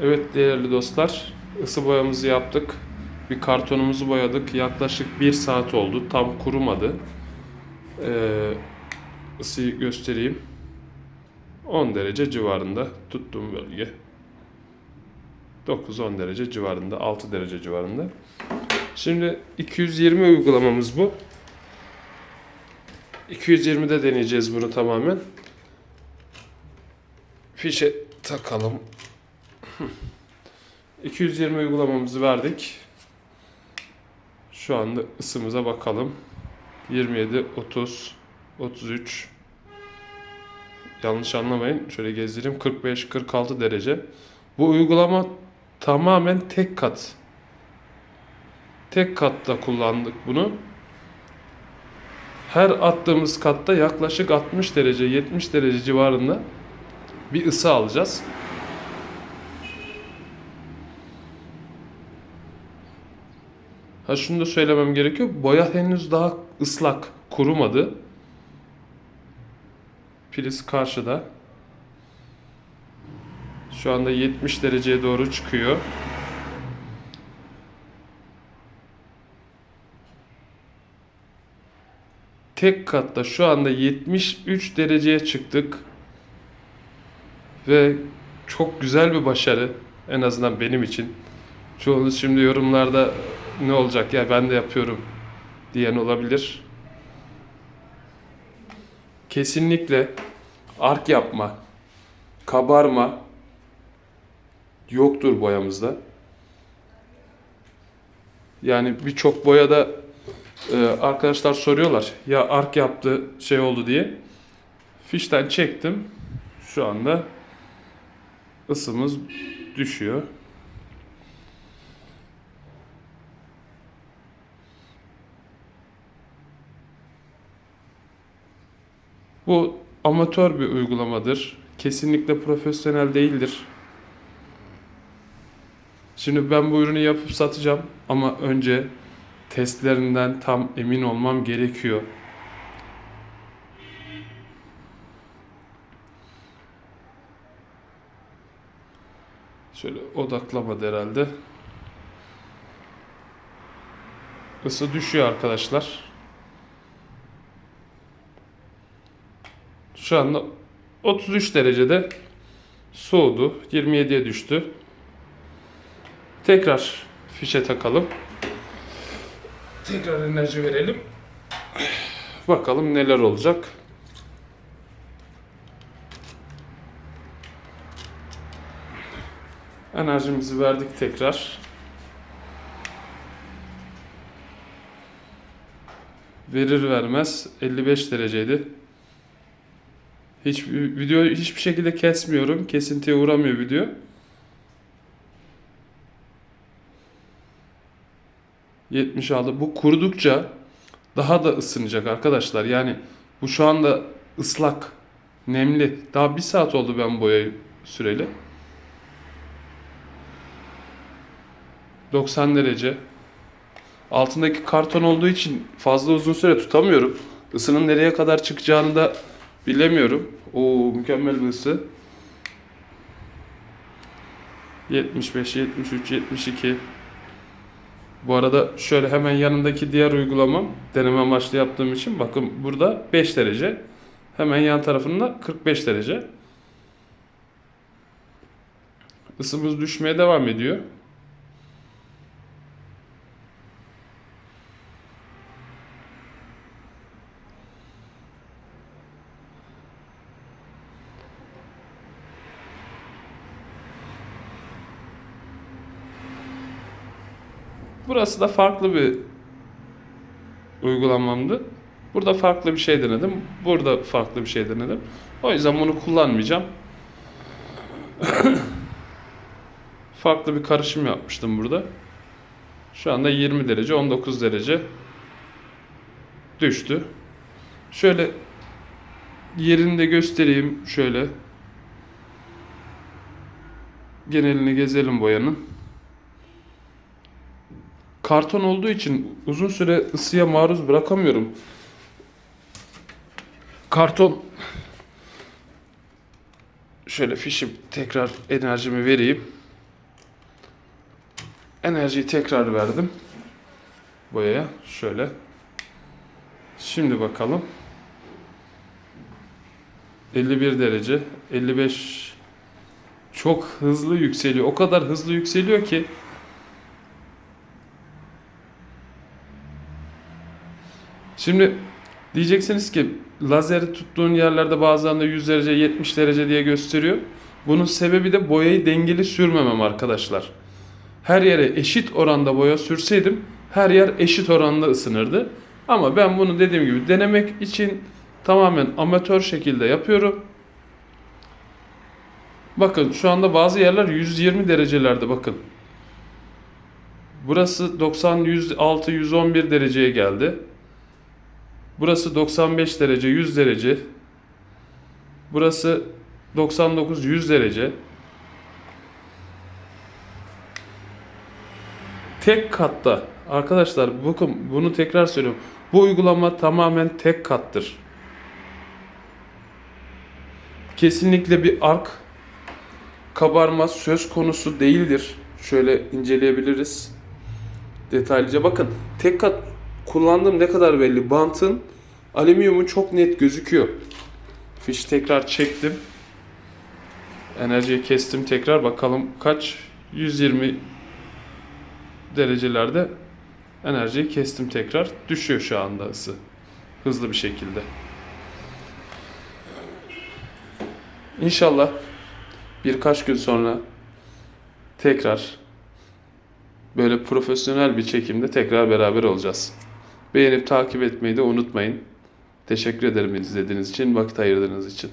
Evet değerli dostlar, ısı boyamızı yaptık. Bir kartonumuzu boyadık. Yaklaşık bir saat oldu. Tam kurumadı. Ee, ısıyı göstereyim. 10 derece civarında tuttuğum bölge. 9-10 derece civarında, 6 derece civarında. Şimdi 220 uygulamamız bu. 220'de deneyeceğiz bunu tamamen. Fişe takalım. 220 uygulamamızı verdik. Şu anda ısımıza bakalım. 27, 30, 33. Yanlış anlamayın. Şöyle gezdireyim. 45, 46 derece. Bu uygulama tamamen tek kat. Tek katta kullandık bunu. Her attığımız katta yaklaşık 60 derece, 70 derece civarında bir ısı alacağız. Ha şunu da söylemem gerekiyor. Boya henüz daha ıslak, kurumadı. Priz karşıda. Şu anda 70 dereceye doğru çıkıyor. Tek katta şu anda 73 dereceye çıktık. Ve çok güzel bir başarı. En azından benim için. Çoğunuz şimdi yorumlarda ne olacak ya ben de yapıyorum diyen olabilir. Kesinlikle ark yapma, kabarma yoktur boyamızda. Yani birçok boyada e, arkadaşlar soruyorlar ya ark yaptı şey oldu diye. Fişten çektim. Şu anda ısımız düşüyor. Bu amatör bir uygulamadır. Kesinlikle profesyonel değildir. Şimdi ben bu ürünü yapıp satacağım ama önce testlerinden tam emin olmam gerekiyor. Şöyle odaklamadı herhalde. Isı düşüyor arkadaşlar. Şu anda 33 derecede soğudu. 27'ye düştü. Tekrar fişe takalım. Tekrar enerji verelim. Bakalım neler olacak. Enerjimizi verdik tekrar. Verir vermez 55 dereceydi. Hiç video hiçbir şekilde kesmiyorum. Kesintiye uğramıyor video. Yetmiş aldı. Bu kurudukça daha da ısınacak arkadaşlar. Yani bu şu anda ıslak, nemli. Daha bir saat oldu ben boyayı süreli. 90 derece. Altındaki karton olduğu için fazla uzun süre tutamıyorum. Isının nereye kadar çıkacağını da bilemiyorum. Oo mükemmel bir ısı. 75, 73, 72. Bu arada şöyle hemen yanındaki diğer uygulamam deneme amaçlı yaptığım için bakın burada 5 derece. Hemen yan tarafında 45 derece. Isımız düşmeye devam ediyor. Burası da farklı bir uygulamamdı. Burada farklı bir şey denedim. Burada farklı bir şey denedim. O yüzden bunu kullanmayacağım. farklı bir karışım yapmıştım burada. Şu anda 20 derece, 19 derece düştü. Şöyle yerini de göstereyim şöyle. Genelini gezelim boyanın karton olduğu için uzun süre ısıya maruz bırakamıyorum. Karton şöyle fişim tekrar enerjimi vereyim. Enerjiyi tekrar verdim. Boyaya şöyle. Şimdi bakalım. 51 derece, 55 çok hızlı yükseliyor. O kadar hızlı yükseliyor ki Şimdi diyeceksiniz ki lazeri tuttuğun yerlerde de 100 derece 70 derece diye gösteriyor. Bunun sebebi de boyayı dengeli sürmemem arkadaşlar. Her yere eşit oranda boya sürseydim her yer eşit oranda ısınırdı. Ama ben bunu dediğim gibi denemek için tamamen amatör şekilde yapıyorum. Bakın şu anda bazı yerler 120 derecelerde bakın. Burası 90, 106, 111 dereceye geldi. Burası 95 derece, 100 derece. Burası 99, 100 derece. Tek katta. Arkadaşlar bakın bunu tekrar söylüyorum. Bu uygulama tamamen tek kattır. Kesinlikle bir ark kabarma söz konusu değildir. Şöyle inceleyebiliriz. Detaylıca bakın. Tek kat kullandığım ne kadar belli. Bantın alüminyumu çok net gözüküyor. Fiş tekrar çektim. Enerjiyi kestim tekrar bakalım kaç 120 derecelerde enerjiyi kestim tekrar. Düşüyor şu anda ısı. Hızlı bir şekilde. İnşallah birkaç gün sonra tekrar böyle profesyonel bir çekimde tekrar beraber olacağız. Beğenip takip etmeyi de unutmayın. Teşekkür ederim izlediğiniz için, vakit ayırdığınız için.